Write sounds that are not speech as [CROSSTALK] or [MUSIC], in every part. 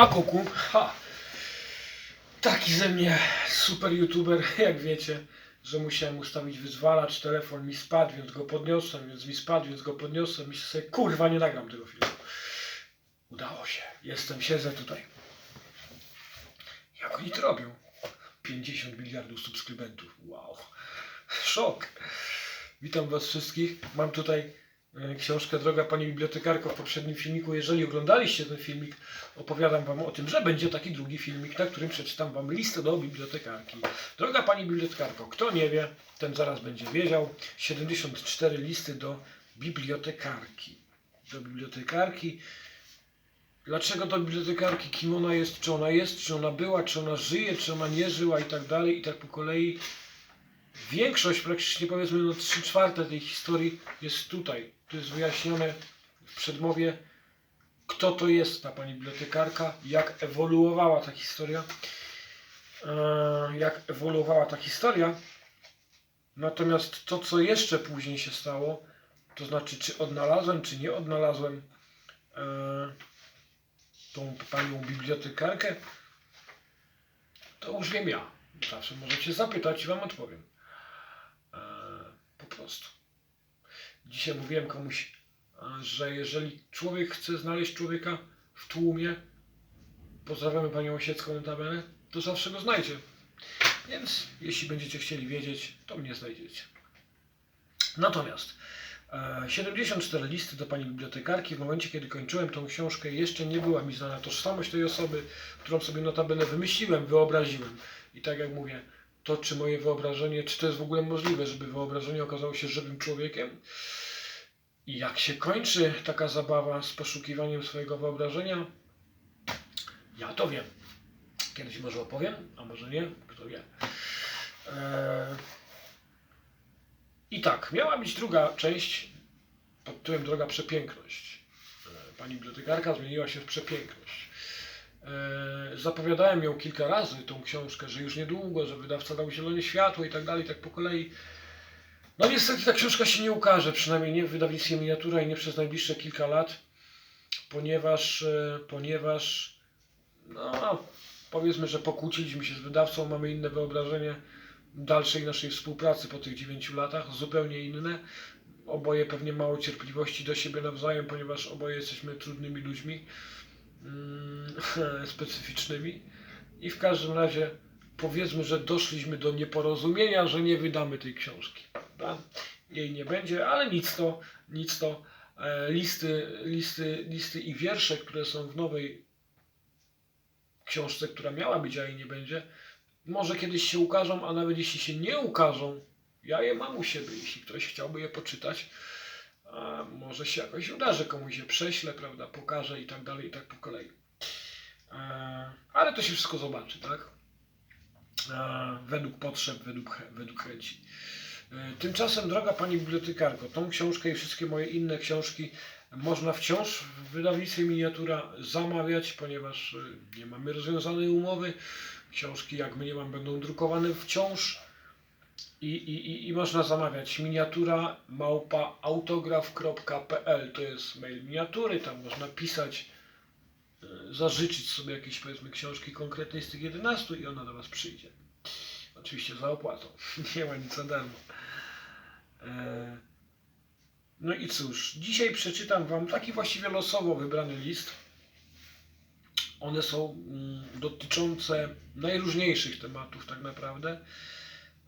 A kuku, ha. Taki ze mnie super youtuber, [LAUGHS] jak wiecie, że musiałem ustawić wyzwalacz, telefon mi spadł, więc go podniosłem, więc mi spadł, więc go podniosłem i sobie kurwa nie nagram tego filmu. Udało się. Jestem, siedzę tutaj. Jak oni to robią? 50 miliardów subskrybentów. Wow. Szok. Witam Was wszystkich. Mam tutaj książkę Droga Pani Bibliotekarko w poprzednim filmiku. Jeżeli oglądaliście ten filmik, opowiadam Wam o tym, że będzie taki drugi filmik, na którym przeczytam Wam listę do bibliotekarki. Droga Pani Bibliotekarko, kto nie wie, ten zaraz będzie wiedział. 74 listy do bibliotekarki. Do bibliotekarki. Dlaczego do bibliotekarki? Kim ona jest? Czy ona jest? Czy ona była? Czy ona żyje? Czy ona nie żyła? I tak dalej. I tak po kolei. Większość, praktycznie powiedzmy no 3 czwarte tej historii jest tutaj. Tu jest wyjaśnione w przedmowie, kto to jest ta pani bibliotekarka, jak ewoluowała ta historia. Eee, jak ewoluowała ta historia. Natomiast to, co jeszcze później się stało, to znaczy, czy odnalazłem, czy nie odnalazłem eee, tą panią bibliotekarkę, to już wiem ja. Zawsze możecie zapytać i wam odpowiem. Eee, po prostu. Dzisiaj mówiłem komuś, e, że jeżeli człowiek chce znaleźć człowieka w tłumie, pozdrawiamy panią Osiecką notabene, to zawsze go znajdzie. Więc jeśli będziecie chcieli wiedzieć, to mnie znajdziecie. Natomiast e, 74 listy do pani bibliotekarki. W momencie, kiedy kończyłem tą książkę, jeszcze nie była mi znana tożsamość tej osoby, którą sobie notabene wymyśliłem, wyobraziłem. I tak jak mówię, to czy moje wyobrażenie, czy to jest w ogóle możliwe, żeby wyobrażenie okazało się żywym człowiekiem? I jak się kończy taka zabawa z poszukiwaniem swojego wyobrażenia? Ja to wiem. Kiedyś może opowiem, a może nie, kto wie. Eee... I tak, miała być druga część pod tytułem Droga Przepiękność. E, Pani bibliotekarka zmieniła się w przepiękność. E, Zapowiadałem ją kilka razy, tą książkę, że już niedługo, że wydawca dał zielone światło i tak dalej, tak po kolei. No niestety ta książka się nie ukaże, przynajmniej nie w wydawnictwie miniatura i nie przez najbliższe kilka lat, ponieważ, e, ponieważ no, powiedzmy, że pokłóciliśmy się z wydawcą, mamy inne wyobrażenie dalszej naszej współpracy po tych 9 latach, zupełnie inne. Oboje pewnie mało cierpliwości do siebie nawzajem, ponieważ oboje jesteśmy trudnymi ludźmi, mm, [LAUGHS] specyficznymi. I w każdym razie powiedzmy, że doszliśmy do nieporozumienia, że nie wydamy tej książki. Jej nie będzie, ale nic to, nic to. E, listy, listy, listy i wiersze, które są w nowej książce, która miała być, a jej nie będzie, może kiedyś się ukażą, a nawet jeśli się nie ukażą, ja je mam u siebie. Jeśli ktoś chciałby je poczytać, a może się jakoś uda, że komuś je prześlę, prawda, pokażę i tak dalej, i tak po kolei. E, Ale to się wszystko zobaczy, tak? E, Według potrzeb, według, według chęci. E, Tymczasem, droga Pani bibliotekarko, tą książkę i wszystkie moje inne książki można wciąż w wydawnictwie miniatura zamawiać, ponieważ nie mamy rozwiązanej umowy. Książki, jak my nie mam, będą drukowane wciąż. I, i, i, można zamawiać miniatura małpa autograf.pl to jest mail miniatury, tam można pisać, e, zażyczyć sobie jakieś powiedzmy książki konkretnej z tych 11 i ona do Was przyjdzie. Oczywiście za opłatą, [LAUGHS] nie ma nic za darmo. E, No i cóż, dzisiaj przeczytam Wam taki właściwie losowo wybrany list. One są mm, dotyczące najróżniejszych tematów tak naprawdę.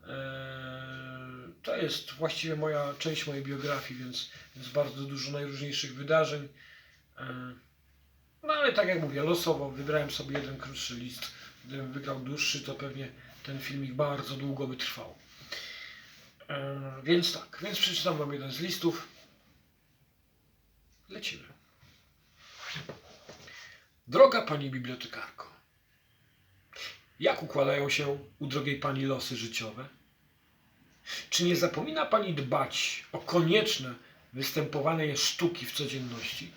Eee, To jest właściwie moja część mojej biografii, więc, więc bardzo dużo najróżniejszych wydarzeń. Eee, No ale tak jak mówię, losowo wybrałem sobie jeden krótszy list. Gdybym wygrał dłuższy, to pewnie ten filmik bardzo długo by trwał. Eee, Więc tak, więc przeczytam Wam jeden z listów. Lecimy. Droga Pani bibliotekarko, jak układają się u drogiej Pani losy życiowe? Czy nie zapomina Pani dbać o konieczne występowanie sztuki w codzienności?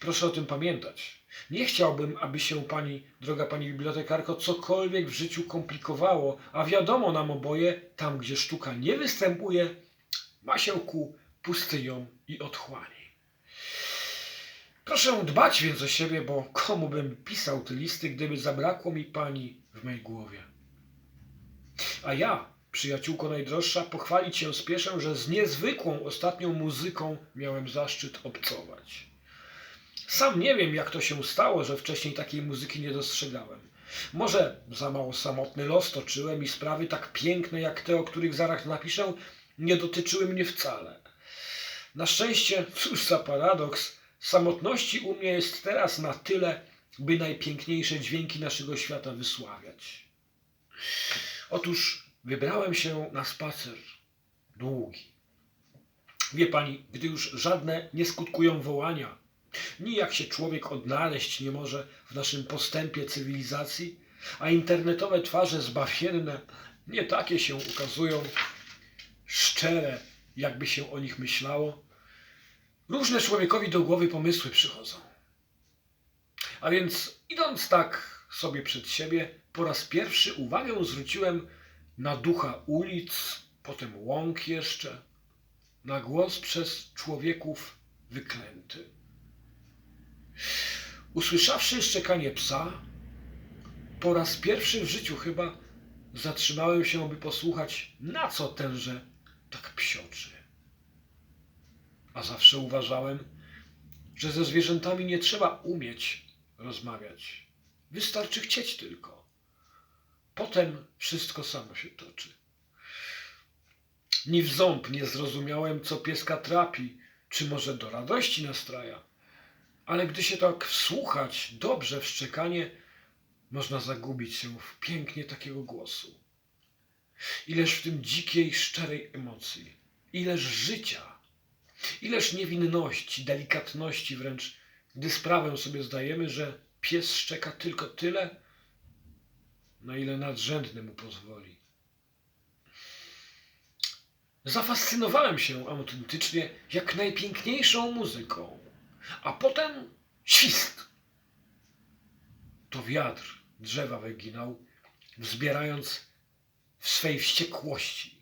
Proszę o tym pamiętać. Nie chciałbym, aby się Pani, droga Pani bibliotekarko, cokolwiek w życiu komplikowało, a wiadomo nam oboje, tam gdzie sztuka nie występuje, ma się ku pustyniom i otchłani. Proszę dbać więc o siebie, bo komu bym pisał te listy, gdyby zabrakło mi pani w mej głowie. A ja, przyjaciółko najdroższa, pochwalić się spieszę, że z niezwykłą ostatnią muzyką miałem zaszczyt obcować. Sam nie wiem, jak to się stało, że wcześniej takiej muzyki nie dostrzegałem. Może za mało samotny los toczyłem i sprawy tak piękne jak te, o których zaraz napiszę, nie dotyczyły mnie wcale. Na szczęście, [LAUGHS] cóż za paradoks, samotności u mnie jest teraz na tyle, by najpiękniejsze dźwięki naszego świata wysławiać. Otóż wybrałem się na spacer długi. Wie pani, gdy już żadne nie skutkują wołania, nijak się człowiek odnaleźć nie może w naszym postępie cywilizacji, a internetowe twarze zbawienne nie takie się ukazują, szczere, jakby się o nich myślało, różne człowiekowi do głowy pomysły przychodzą. A więc idąc tak sobie przed siebie, po raz pierwszy uwagę zwróciłem na ducha ulic, potem łąk jeszcze, na głos przez człowieków wyklęty. Usłyszawszy szczekanie psa, po raz pierwszy w życiu chyba zatrzymałem się, by posłuchać, na co tenże tak psioczy. A zawsze uważałem, że ze zwierzętami nie trzeba umieć rozmawiać. Wystarczy chcieć tylko. Potem wszystko samo się toczy. Ni w ząb nie zrozumiałem, co pieska trapi, czy może do radości nastraja. Ale gdy się tak wsłuchać dobrze w szczekanie, można zagubić się w pięknie takiego głosu. Ileż w tym dzikiej, szczerej emocji, ileż życia, ileż niewinności, delikatności wręcz, gdy sprawę sobie zdajemy, że pies szczeka tylko tyle, na ile nadrzędny mu pozwoli. Zafascynowałem się autentycznie jak najpiękniejszą muzyką, a potem świst. To wiatr drzewa wyginał, wzbierając w swej wściekłości.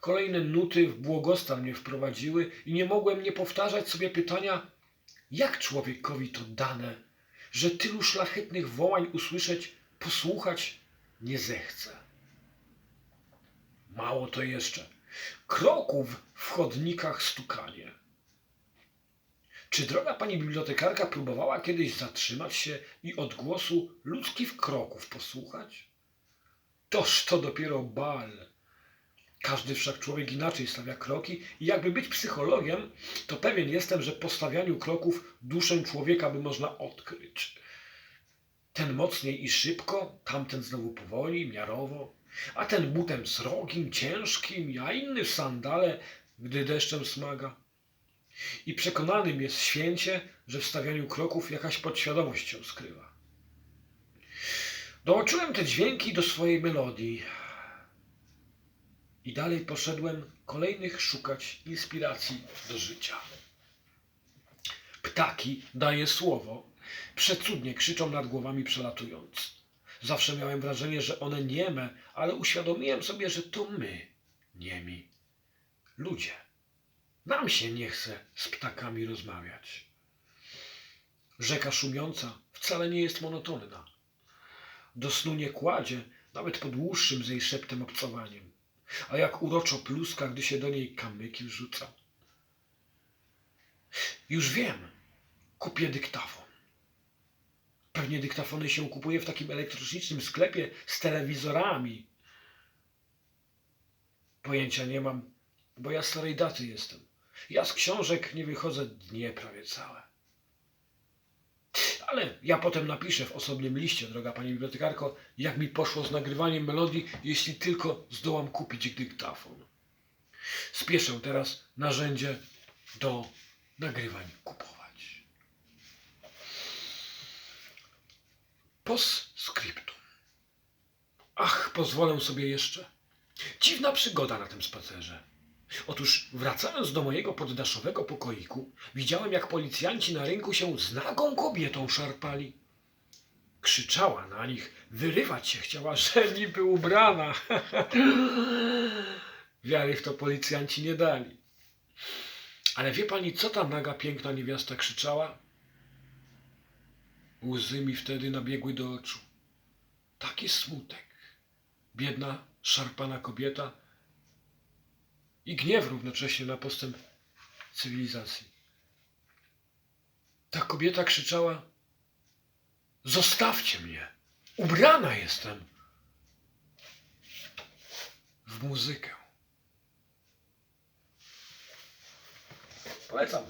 Kolejne nuty w błogostan mnie wprowadziły i nie mogłem nie powtarzać sobie pytania, jak człowiekowi to dane, że tylu szlachetnych wołań usłyszeć, posłuchać nie zechce. Mało to jeszcze. Kroków w chodnikach stukanie. Czy droga pani bibliotekarka próbowała kiedyś zatrzymać się i odgłosu ludzkich kroków posłuchać? Toż to dopiero bal. Każdy wszak człowiek inaczej stawia kroki i jakby być psychologiem, to pewien jestem, że po stawianiu kroków duszę człowieka by można odkryć. Ten mocniej i szybko, tamten znowu powoli, miarowo, a ten butem srogim, ciężkim, a inny w sandale, gdy deszczem smaga. I przekonanym jest święcie, że w stawianiu kroków jakaś podświadomość się skrywa. Dołączyłem te dźwięki do swojej melodii i dalej poszedłem kolejnych szukać inspiracji do życia. Ptaki, daje słowo, przecudnie krzyczą nad głowami przelatując. Zawsze miałem wrażenie, że one nieme, ale uświadomiłem sobie, że to my, niemi, ludzie. Nam się nie chce z ptakami rozmawiać. Rzeka szumiąca wcale nie jest monotonna. Do snu nie kładzie, nawet pod dłuższym z jej szeptem obcowaniem. A jak uroczo pluska, gdy się do niej kamyki wrzuca. Już wiem, kupię dyktafon. Pewnie dyktafony się kupuje w takim elektronicznym sklepie z telewizorami. Pojęcia nie mam, bo ja starej daty jestem. Ja z książek nie wychodzę dnie prawie całe. Ale ja potem napiszę w osobnym liście, droga pani bibliotekarko, jak mi poszło z nagrywaniem melodii, jeśli tylko zdołam kupić dyktafon. Spieszę teraz narzędzie do nagrywań kupować. Postscriptum. Ach, pozwolę sobie jeszcze. Dziwna przygoda na tym spacerze. Otóż wracając do mojego poddaszowego pokoiku, widziałem jak policjanci na rynku się z nagą kobietą szarpali. Krzyczała na nich, wyrywać się chciała, [LAUGHS] że niby ubrana. [LAUGHS] Wiary w to policjanci nie dali. Ale wie pani, co ta naga, piękna niewiasta krzyczała? Łzy mi wtedy nabiegły do oczu. Taki smutek. Biedna, szarpana kobieta i gniew równocześnie na postęp cywilizacji. Ta kobieta krzyczała: Zostawcie mnie! Ubrana jestem w muzykę. Polecam.